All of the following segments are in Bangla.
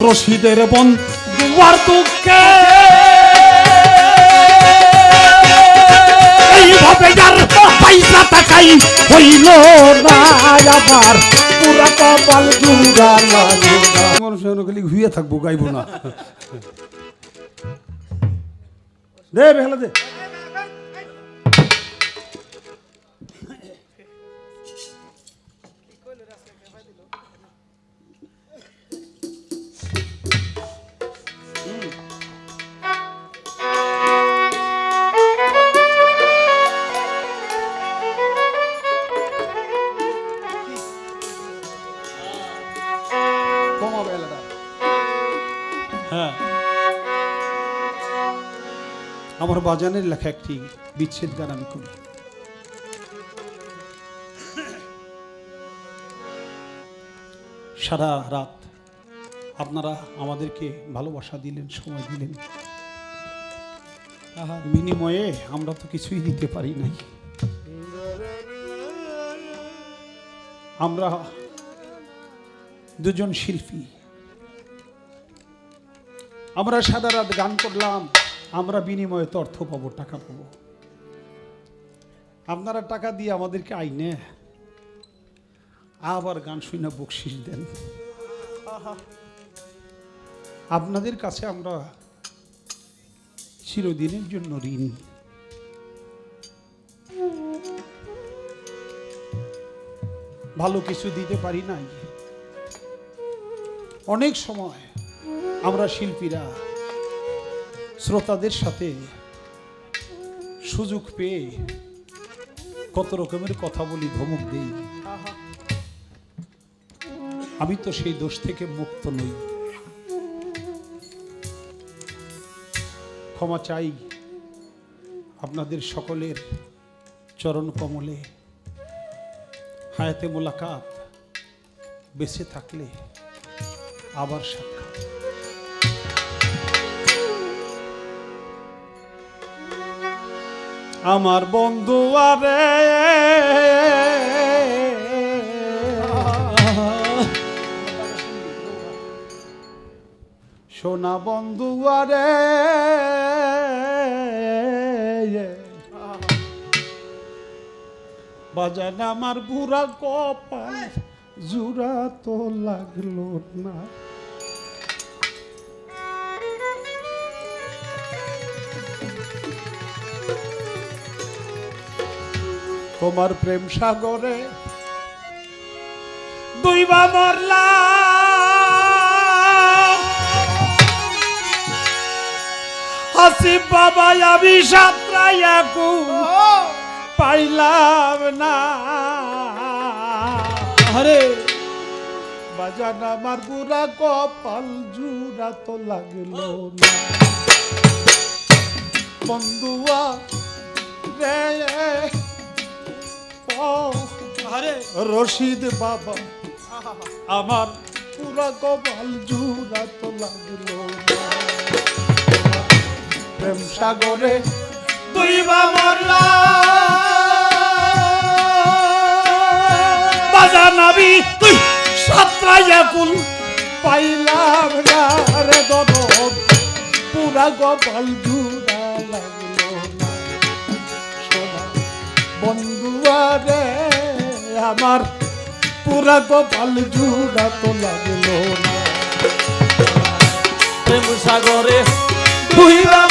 রশিদের বন দুয়ার দুঃখে এইভাবে যার পয়সা টাকাই হইল না আবার, পুরা কপাল জুড়া লাগে মানুষ খালি ঘুরিয়ে থাকব, গাইব না। দে বেলা দে। আমার বাজানের লেখা একটি বিচ্ছেদ গান আমি করি। সারা রাত আপনারা আমাদেরকে ভালোবাসা দিলেন, সময় দিলেন। বিনিময়ে আমরা তো কিছুই দিতে পারি নাই। আমরা দুজন শিল্পী। আমরা সারা রাত গান করলাম। আমরা বিনিময়ে তো অর্থ পাবো, টাকা পাবো। আপনারা টাকা দিয়ে আমাদেরকে আইনে আবার গান শুনে বকশিস দেন। আপনাদের কাছে আমরা চিরদিনের জন্য ঋণ। ভালো কিছু দিতে পারি নাই। অনেক সময় আমরা শিল্পীরা শ্রোতাদের সাথে সুযোগ পেয়ে কত রকমের কথা বলি, ধমক দেই। আমি তো সেই দোষ থেকে মুক্ত নই। ক্ষমা চাই আপনাদের সকলের চরণ কমলে। হায়াতে মোলাকাত, বেঁচে থাকলে আবার সাক্ষাৎ। আমার বন্ধু আরে। সোনা বন্ধু আরে। বাজান আমার বুড়া কপাল জুড়া তো লাগল না। তোমার প্রেম সাগরে দুইবা মরলাম হাসিব বাবা আমি সাতরাইয়াকু পাইলাম না। আরে, বাজান আমার বুড়া কপাল জুড়া তো লাগল না। বন্ধুয়া রে আরে রশিদ বাবা, আমার পুরা কপাল জুড়া তো লাগল। প্রেম সাগরে দুইবা মরলা বাজানাবি তুই সাতরাইয়া কুল পাইলাম রে পুরা কপাল জুড়া লাগল বন্ধুয়া রে আমার পুরা গোপাল জুড়া তো লাগল না। সাগরে বুহিবা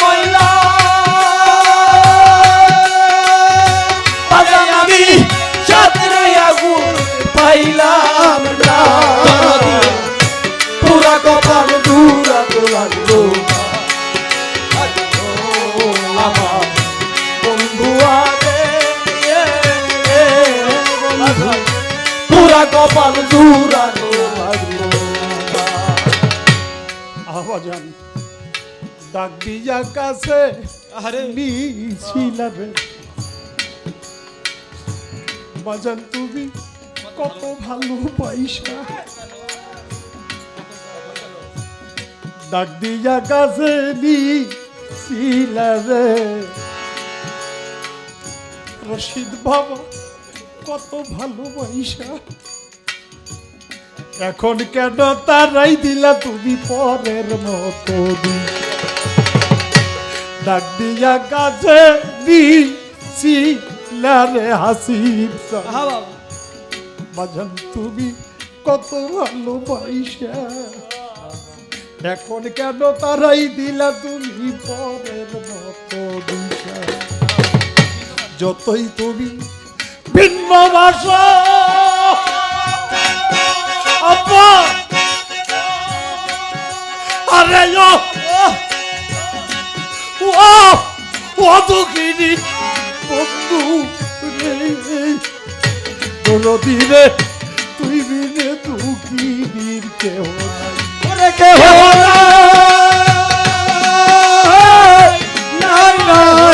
দিয়া আরে নিছিলাবে বাজান তুমি কত ভালো পয়সা। ডাক দিয়া কাছে নিছিলাবে রশিদ বাবা কত ভালো পয়সা। এখন কেন তারাই দিলা তুমি পরের মতো দিন? ডাক দিয়া কাছে দিছি রে হাসিব বাজান তুমি কত ভালোবাসা। এখন কেন তারাই দিলা তুমি পরের মতো দিশা? যতই তুমি ভিন্ন ভাষা আরে ও বন্ধু তুই বিনে দুঃখিনীর কেহ নাই ওরে কে হো নাই নাই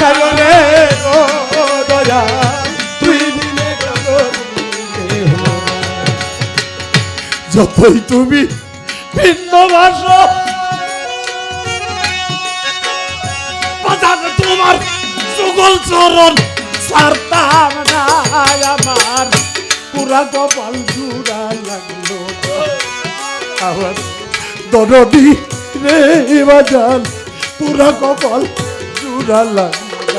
নাই দয়া যতই তুমি ভিন্ন ভাষা সুগল চরণ সারতাম না আমার। পুরা কপাল জুড়া লাগল। দরদি রে বাজান পুরা কপাল জুড়া লাগল।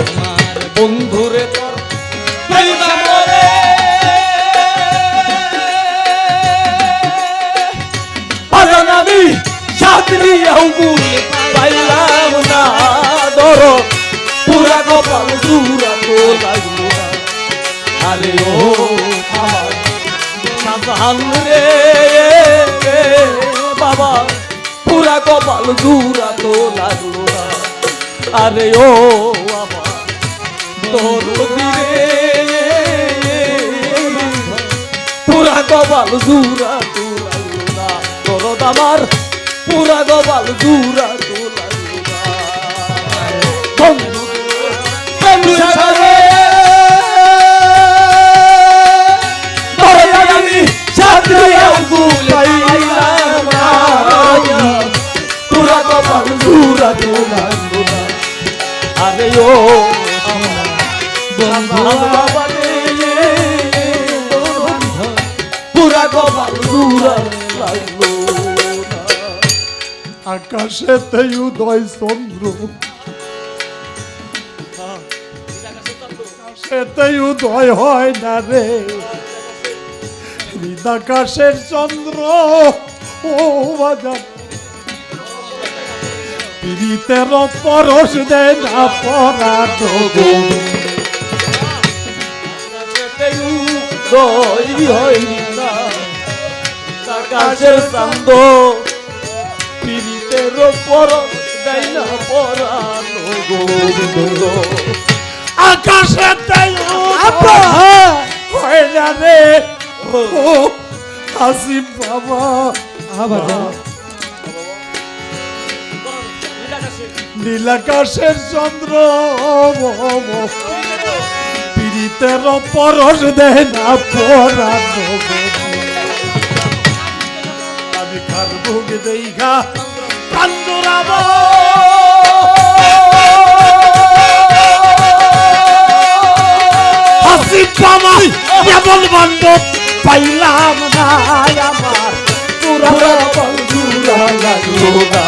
আমার বন্ধুরে তোর আমি সাতরি আউগুল কপাল তো লাগল না। আরে ও রে বাবা পুরা কপাল তো লাগল না আরে ও আমার তোর দিরে পুরা কপাল জুরা তু লাগল না তোর আমার পুরা কপাল জুরা তু লাগল আরে ও বন্ধু পুরা কপাল লাগল আকাশেতে উদয় চন্দ্র। আকাশেতে উদয় হয় না রে। হৃদাকাশের চন্দ্র। ও বাজার। পীড়িতের পরশ দেয় না পরাধ গো। দই হইনি না আকাশের চান্দ। পিরিতের পর দেয় না পরানো গোবিন্দ আকাশেতে হয় না রে। ও হাসিব বাবা। নীলাকাশের চন্দ্র, পীড়িতের পরশ দেয় না পরানো আমি বান্ধব, পাইলাম না আমার। পুরা বন্ধুরা না।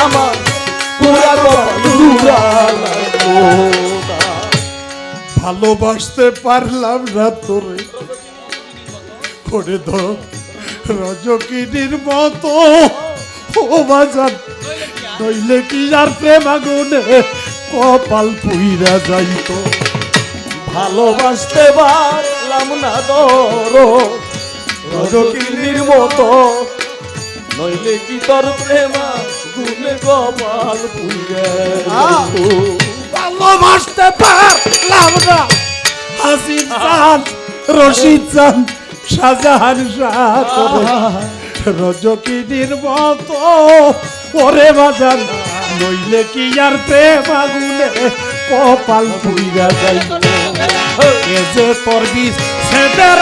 আমার পুরা ভালোবাসতে পারলাম না তোরে। করে ধর, রজকিনীর মতো। ও বাজান নইলে কি আর প্রেম আগুনে কপাল পুইরা যাইতো? ভালোবাসতে পারলাম না ধরো রজকিনীর মতো। নইলে কি তোর প্রেমা গুনে কপাল পুইরে ভালোবাসতে পারলাম না। হাসিন চান রশিদ চান শাহজাহান শাহ রজকিনীর মতো ওরে বাজান নইলে কি আর প্রেম আগুনে কপাল পুইরা যাই এ যে সেদের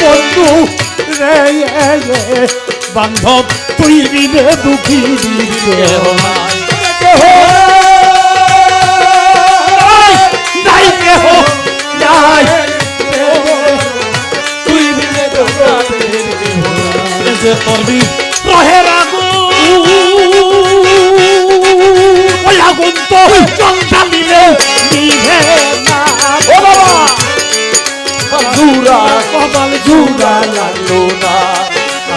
বন্ধু রে বান্ধব তুই দিবে দুঃখী রে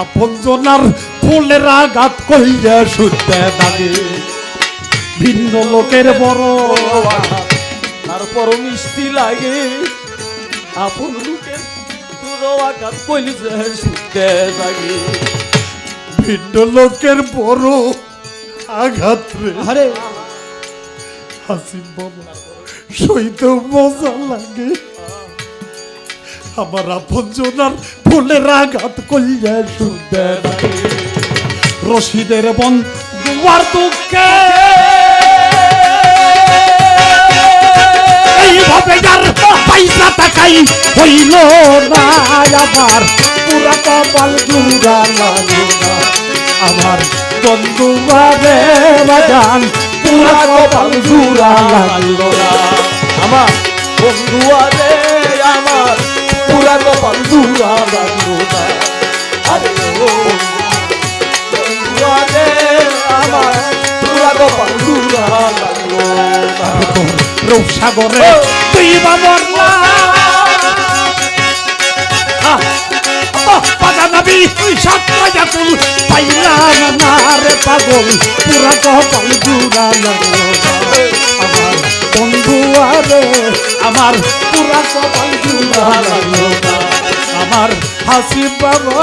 আপন জনার ফুলের আঘাত কইয়া শুনতে লাগে ভিন্ন লোকের বড় আঘাত তারপর মিষ্টি লাগে। আপন লোকের পুরো আঘাত কইলি শুনতে লাগে ভিন্ন লোকের বড় আঘাত রে। আরে। হাসি বাবা সইতে মজা লাগে। আমার আপন জনার ফুলের আঘাত কইয়া শুনতে রশিদের বন দুয়ার দুঃখে এইভাবে যার পয়সা টাকাই হইল না আবার পুরা কপাল জুড়া লাগল আমার বন্ধু বাবে বাজান, পুরা কপাল না। আমার বন্ধু আরে, আমার জুড়া লাগল না। আরে ও বন্ধু আরে আমার লাগল না রূপসাগরে তুই। বাবর না রে পাগল, পুরা জুড়া লাগল আমার পুরা কপাল। আমার হাসি বাবা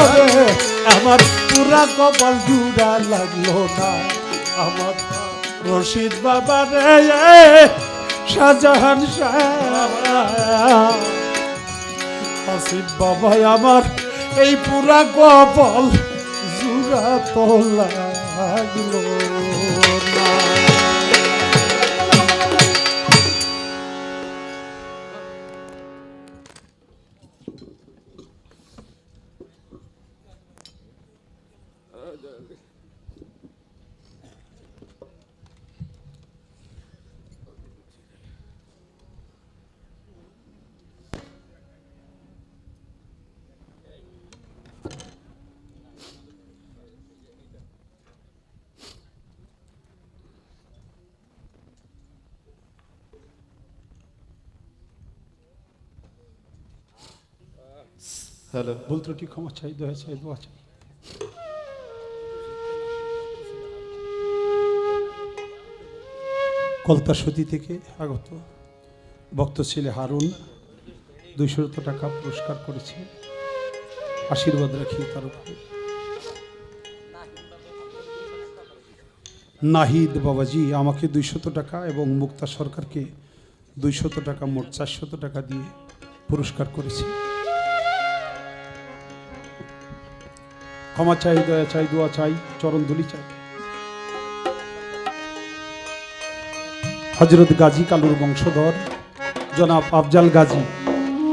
আমার পুরা কপাল জুড়া লাগল না আমার রশিদ বাবা রে শাহজাহান শাহ। হাসিব বাবাই আমার এই পুরা কপাল জুড়া তো লাগল। হ্যালো ভুল ত্রুটি ক্ষমা চাই, দয়া চাই, দোয়া চাই? কলতাসতী থেকে আগত ভক্ত ছেলে হারুন দুইশো টাকা পুরস্কার করেছে। আশীর্বাদ রাখি তার উপরে। নাহিদ বাবাজি, আমাকে দুইশত টাকা এবং মুক্তা সরকারকে দুইশত টাকা মোট চারশত টাকা দিয়ে পুরস্কার করেছে। ক্ষমা চাই, দয়া চাই, দোয়া চাই চরণধুলি চাই। হজরত গাজী কালুর বংশধর জনাব আফজাল গাজী